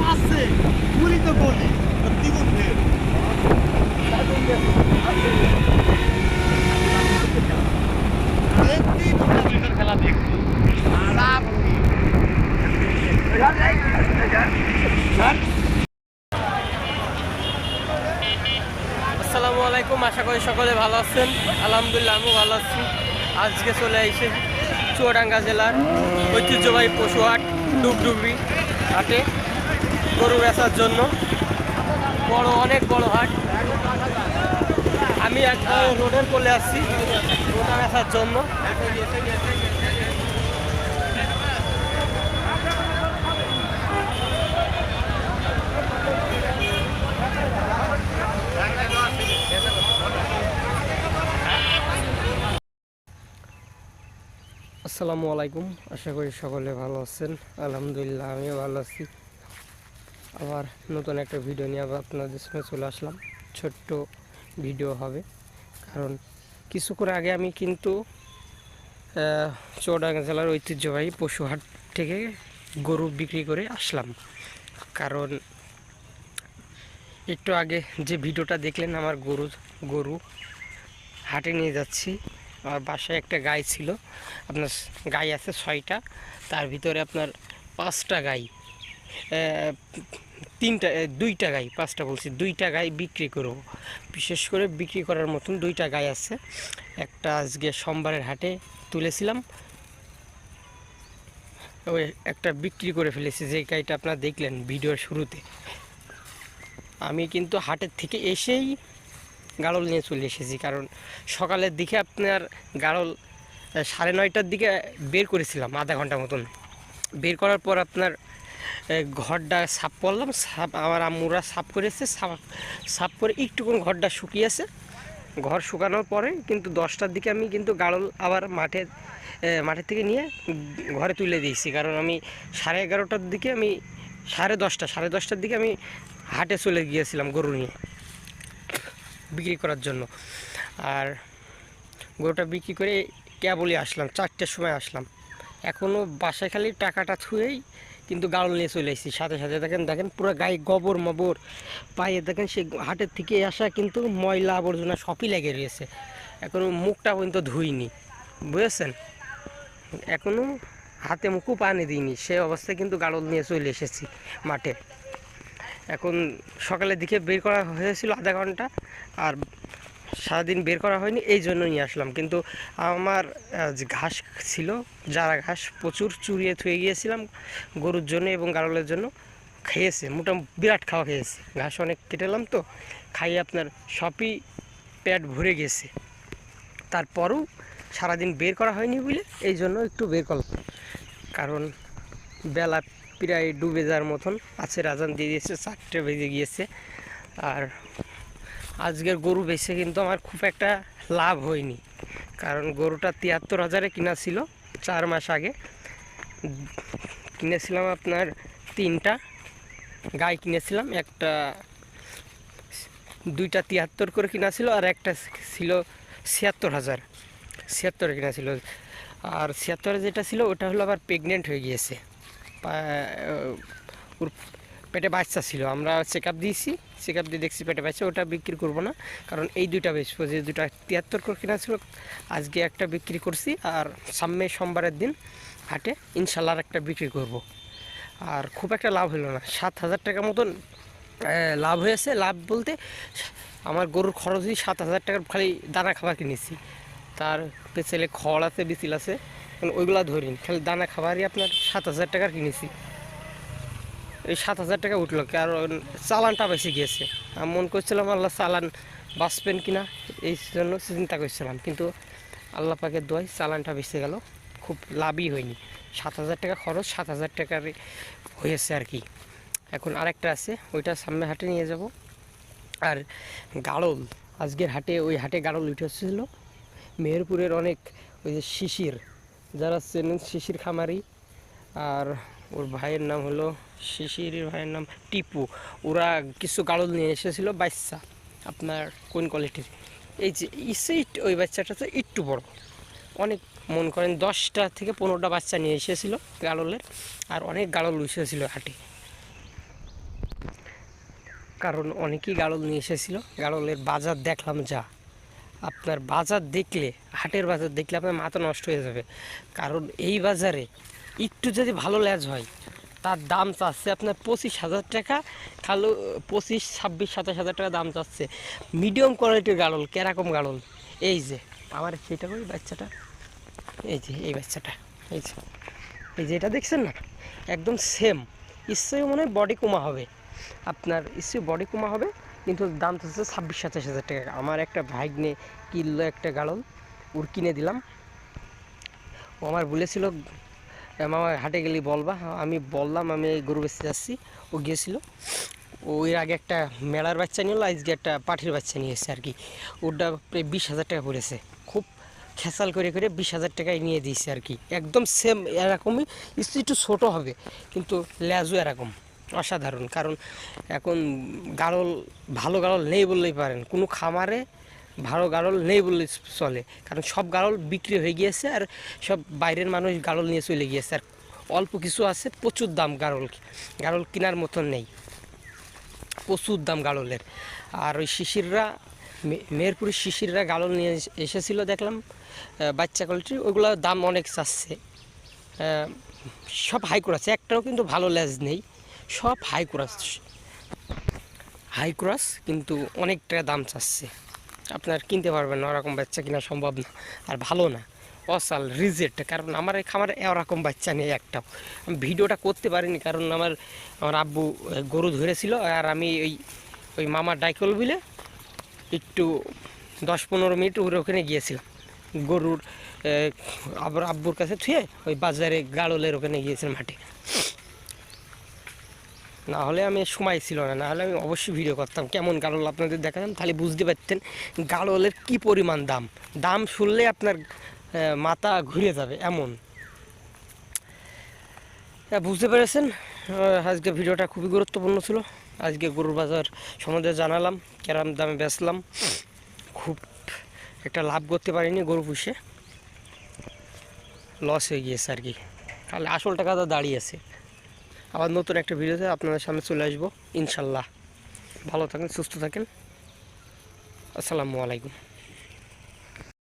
মারছে গুলি তো গুলি দ্বিগুণ আসসালামু আলাইকুম, আশা করি সকলে ভালো আছেন। আলহামদুলিল্লাহ, আমিও ভালো আছি। আজকে চলে এসে চুয়াডাঙ্গা জেলার ঐতিহ্যবাহী পশু হাট ডুবডুবি হাটে। গরু বেচার জন্য। বড়, অনেক বড় হাট। আমি একটা রোডের কোলে আসছি রোডা বেচার জন্য। আসসালামু আলাইকুম, আশা করি সকলে ভালো আছেন। আলহামদুলিল্লাহ, আমিও ভালো আছি। আবার নতুন একটা ভিডিও নিয়ে আবার আপনাদের সঙ্গে চলে আসলাম। ছোট্ট ভিডিও হবে। কারণ কিছুক্ষণ আগে আমি কিন্তু চৌডাঙ্গা জেলার ঐতিহ্যবাহী পশুহাট থেকে গরু বিক্রি করে আসলাম। কারণ একটু আগে যে ভিডিওটা দেখলেন, আমার গরু গরু হাটে নিয়ে যাচ্ছি। আমার বাসায় একটা গাই ছিল। আপনার গাই আছে ছয়টা। তার ভিতরে আপনার পাঁচটা গাই। তিনটা দুইটা গাই, পাঁচটা বলছি, দুইটা গাই বিক্রি করব। বিশেষ করে বিক্রি করার মতন দুইটা গাই আছে। একটা আজকে সোমবারের হাটে তুলেছিলাম। ওই একটা বিক্রি করে ফেলেছি, যে গাইটা আপনারা দেখলেন ভিডিওর শুরুতে। আমি কিন্তু হাটের থেকে এসেই গাড়ল নিয়ে চলে এসেছি, কারণ সকালের দিকে আপনার গাড়ল সাড়ে নয়টার দিকে বের করেছিলাম, আধা ঘণ্টা মতন। বের করার পর আপনার ঘরটা সাফ করলাম, সাফ, আমার আম্মুরা সাফ করেছে, সাফ করে একটুকুন ঘরটা শুকিয়েছে। ঘর শুকানোর পরে কিন্তু দশটার দিকে আমি কিন্তু গাড়ল আবার মাঠে মাঠের থেকে নিয়ে ঘরে তুলে দিয়েছি। কারণ আমি সাড়ে এগারোটার দিকে আমি, সাড়ে দশটা, সাড়ে দশটার দিকে আমি হাটে চলে গিয়েছিলাম গরু নিয়ে বিক্রি করার জন্য। আর গরুটা বিক্রি করে কেবলই আসলাম, চারটের সময় আসলাম। এখনও বাসায় খালি টাকাটা থুয়েই কিন্তু গাড়ল নিয়ে চলে এসেছি সাথে সাথে দেখেন দেখেন পুরো গায়ে গোবর মবর। পায়ে দেখেন সে হাটের থেকে আসা কিন্তু ময়লা আবর্জনা সবই লেগে রয়েছে। এখনও মুখটা পর্যন্ত ধুইনি, বুঝেছেন? এখনও হাতে মুখও পানি দিইনি। সে অবস্থায় কিন্তু গাড়ল নিয়ে চলে এসেছি মাঠে। এখন সকালের দিকে বের করা হয়েছিল আধা ঘণ্টা, আর সারাদিন বের করা হয়নি, এই জন্য নিয়ে আসলাম। কিন্তু আমার যে ঘাস ছিল যারা ঘাস প্রচুর চুরিয়ে থুয়ে গিয়েছিলাম গরুর জন্য এবং গাড়লের জন্য, খেয়েছে মোটামুটি বিরাট খাওয়া খেয়েছে। ঘাস অনেক কেটেলাম তো, খাইয়ে আপনার সবই পেট ভরে গেছে। তারপরও সারাদিন বের করা হয়নি বলে, এই জন্য একটু বের করলাম। কারণ বেলা প্রায় ডুবে যাওয়ার মতন আছে, রাজান দিয়ে দিয়েছে, চারটে বেজে গিয়েছে। আর আজকের গরু বেচে কিন্তু আমার খুব একটা লাভ হয়নি। কারণ গরুটা তিয়াত্তর হাজারে কিনা ছিল চার মাস আগে। কিনেছিলাম আপনার তিনটা, গাই কিনেছিলাম, একটা দুইটা তিয়াত্তর করে কিনা ছিল আর একটা ছিল ছিয়াত্তর হাজার। ছিয়াত্তরে কিনা ছিল। আর ছিয়াত্তরে যেটা ছিল ওটা হলো আবার প্রেগনেন্ট হয়ে গিয়েছে। পেটে বাচ্চা ছিল। আমরা চেক আপ দিয়েছি চেক আপ দিয়ে দেখছি পেটে বাচ্চা, ওটা বিক্রি করব না, কারণ এই দুইটা বেচবো, যে দুটা তিয়াত্তর করে কিনা ছিল, আজকে একটা বিক্রি করছি, আর সামনে সোমবারের দিন হাটে ইনশাল্লাহ একটা বিক্রি করব। আর খুব একটা লাভ হলো না, সাত হাজার টাকা মতন লাভ হয়েছে। লাভ বলতে, আমার গরুর খরচ খরচই সাত হাজার টাকার খালি দানা খাবার কিনেছি। তার পেছনে খড় আছে বিচিল আছে ওইগুলা ধরিনি, খালি দানা খাবারই আপনার সাত হাজার টাকার কিনেছি। এই সাত হাজার টাকা উঠল, কারণ চালানটা বেশি গিয়েছে। আমি মন করছিলাম আল্লাহ চালান বাঁচবেন কিনা, এই জন্য চিন্তা করছিলাম। কিন্তু আল্লাহ পাকের দোয়াই চালানটা বেঁচে গেল, খুব লাভই হয়নি। সাত হাজার টাকা খরচ, সাত হাজার টাকার হয়েছে আর কি। এখন আরেকটা আছে, ওইটা সামনে হাটে নিয়ে যাব। আর গাড়ল, আজকের হাটে, ওই হাটে গাড়ল উঠে উঠেছিল মেহেরপুরের অনেক ওই যে শিশির, যারা চেনেন শিশির খামারি, আর ওর ভাইয়ের নাম হলো শিশির ভাইয়ের নাম টিপু। ওরা কিছু গাড়ল নিয়ে এসেছিল বাচ্চা, আপনার কোন কোয়ালিটির এই যে ইসে ওই বাচ্চাটা তো একটু বড়। অনেক মন করেন, দশটা থেকে পনেরোটা বাচ্চা নিয়ে এসেছিল গাড়লের, আর অনেক গাড়ল এসেছিল হাটে। কারণ অনেকেই গাড়ল নিয়ে এসেছিল, গাড়লের বাজার দেখলাম যা। আপনার বাজার দেখলে, হাটের বাজার দেখলে আপনার মাথা নষ্ট হয়ে যাবে। কারণ এই বাজারে একটু যদি ভালো ল্যাজ হয় তার দাম চাচ্ছে আপনার পঁচিশ হাজার টাকা, খালো পঁচিশ, ছাব্বিশ, সাতাশ হাজার টাকা দাম চাচ্ছে। মিডিয়াম কোয়ালিটির গাড়ল, কেরকম গাড়ল? এই যে, আমার সেটা করি বাচ্চাটা। এই যে, এই বাচ্চাটা, এই যে। এই যে এটা দেখছেন না? একদম সেম ইসেও মনে হয় বডি কমা হবে। আপনার ইসে বডি কমা হবে, কিন্তু দাম তো হচ্ছে ছাব্বিশ, সাতাশ হাজার টাকা। আমার একটা ভাগ্নে কিনলো একটা গাড়ল, ওর কিনে দিলাম। ও আমার বলেছিল "এ মামা হাটে গেলি বলবা। আমি বললাম, আমি এই গরু বেচতে যাচ্ছি। ও গিয়েছিল। ও এর আগে একটা মেলার বাচ্চা নিল আজকে একটা পাঠির বাচ্চা নিয়ে এসেছে আর কি ওটা প্রায় বিশ হাজার টাকা পড়েছে। খুব খেসাল করে করে বিশ হাজার টাকায় নিয়ে দিয়েছে আর কি একদম সেম এরকমই, একটু ছোটো হবে, কিন্তু লেজও এরকম, অসাধারণ। কারণ এখন গাড়ল ভালো গাড়ল নেই বললেই পারেন। কোনো খামারে ভালো গাড়ল নেই বললে চলে। কারণ সব গাড়ল বিক্রি হয়ে গিয়েছে আর সব বাইরের মানুষ গাড়ল নিয়ে চলে গিয়েছে। আর অল্প কিছু আছে, প্রচুর দাম গাড়ল গাড়ল কেনার মতন নেই। প্রচুর দাম গাড়লের আর ওই শিশিররা মেহেরপুরের শিশিররা গাড়ল নিয়ে এস- এসেছিল দেখলাম। বাচ্চা কোয়ালিটির ওইগুলো দাম অনেক চাচ্ছে। সব হাই ক্রাস একটাও কিন্তু ভালো লেজ নেই। সব হাই ক্রাস হাই ক্রাস কিন্তু অনেকটা দাম চাচ্ছে। আপনার কিনতে পারবেন না, ওরকম বাচ্চা কিনা সম্ভব না। আর ভালো না, অসাল, রিজেক্ট। কারণ আমার এই খামারে এরকম বাচ্চা নেই একটাও আমি ভিডিওটা করতে পারিনি, কারণ আমার আমার আব্বু গরু ধরেছিল, আর আমি ওই ওই মামার ডাইকল বিলে একটু দশ পনেরো মিনিট ওর ওখানে গিয়েছিলাম। গরুর আবার আব্বুর কাছে থুয়ে ওই বাজারে গাড়লের ওখানে গিয়েছিলাম হাটে। না হলে আমি সময় ছিল না না হলে আমি অবশ্যই ভিডিও করতাম। কেমন গাড়ল আপনাদের দেখাতাম তাহলে বুঝতে পারতেন গাড়লের কি পরিমাণ দাম। দাম শুনলে আপনার মাথা ঘুরে যাবে, এমন। বুঝতে পেরেছেন? আজকে ভিডিওটা খুবই গুরুত্বপূর্ণ ছিল। আজকে গরুর বাজার সম্বন্ধে জানালাম, কেরাম দামে বেচলাম। খুব একটা লাভ করতে পারিনি গরু পুষে। লস হয়ে গিয়েছে আর কি। তাহলে আসল টাকা তো দাঁড়িয়েছে আবার নতুন একটা ভিডিওতে আপনাদের সামনে চলে আসব, ইনশাল্লাহ। ভালো থাকেন, সুস্থ থাকেন। আসসালামু আলাইকুম।